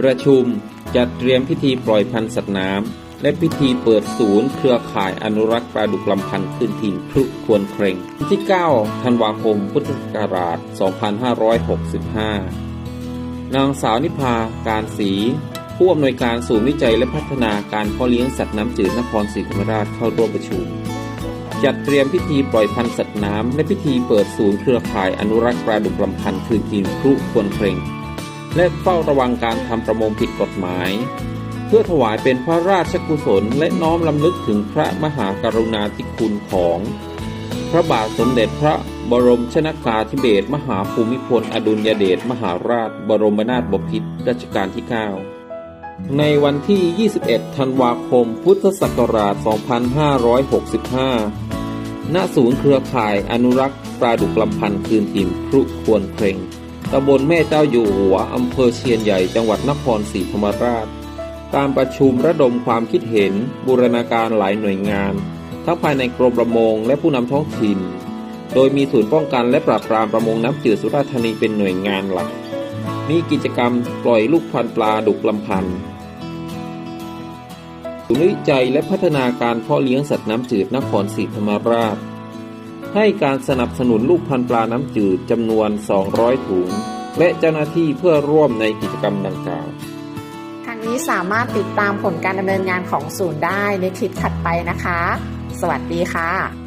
ประชุมจัดเตรียมพิธีปล่อยพันธุ์สัตว์น้ำและพิธีเปิดศูนย์เครือข่ายอนุรักษ์ปลาดุกลำพันธ์ขึ้นถิ่นพลุควรเคร่งที่ 9 ธันวาคม พุทธศักราช 2565 นางสาวนิพาการศรีผู้อำนวยการศูนย์วิจัยและพัฒนาการเพาะเลี้ยงสัตว์น้ำจืดนครศรีธรรมราชเข้าร่วมประชุม จัดเตรียมพิธีปล่อยพันธุ์สัตว์น้ำและพิธีเปิดศูนย์เครือข่ายอนุรักษ์ปลาดุกลำพันธ์คืนถิ่นพลุควรเคร่ง และเฝ้าระวังการทำประมงผิดกฎหมาย เพื่อถวายเป็นพระราชกุศลและน้อมลำลึกถึงพระมหากรุณาธิคุณของ พระบาทสมเด็จพระบรมชนากาธิเบศรมหาภูมิพลอดุลยเดชมหาราช บรมนาถบพิตรรัชกาลที่ 9 ในวันที่ 21 ธันวาคม พุทธศักราช 2565 ณ ศูนย์เครือข่ายอนุรักษ์ปลาดุกลำพันธ์คืนถิ่นพรุควรเครง ตำบลแม่เจ้าอยู่หัวอำเภอเชียนใหญ่จังหวัดนครศรีธรรมราช การประชุมระดมความคิดเห็น บูรณาการหลายหน่วยงาน ทั้งภายในกรมประมงและผู้นำท้องถิ่น โดยมีศูนย์ป้องกันและปราบปรามประมงน้ำจืดสุราษฎร์ธานีเป็นหน่วยงานหลัก มีกิจกรรมปล่อยลูกพันปลาดุกลำพันศูนย์วิจัยและพัฒนาการเพาะเลี้ยงสัตว์น้ำจืดนครศรีธรรมราช ให้การสนับสนุนลูกพันปลาน้ำจืดจำนวน 200 ถุง และเจ้าหน้าที่เพื่อร่วมในกิจกรรมดังกล่าวทางนี้สามารถติดตามผลการดำเนินงานของศูนย์ได้ในคลิปถัดไปนะคะ สวัสดีค่ะ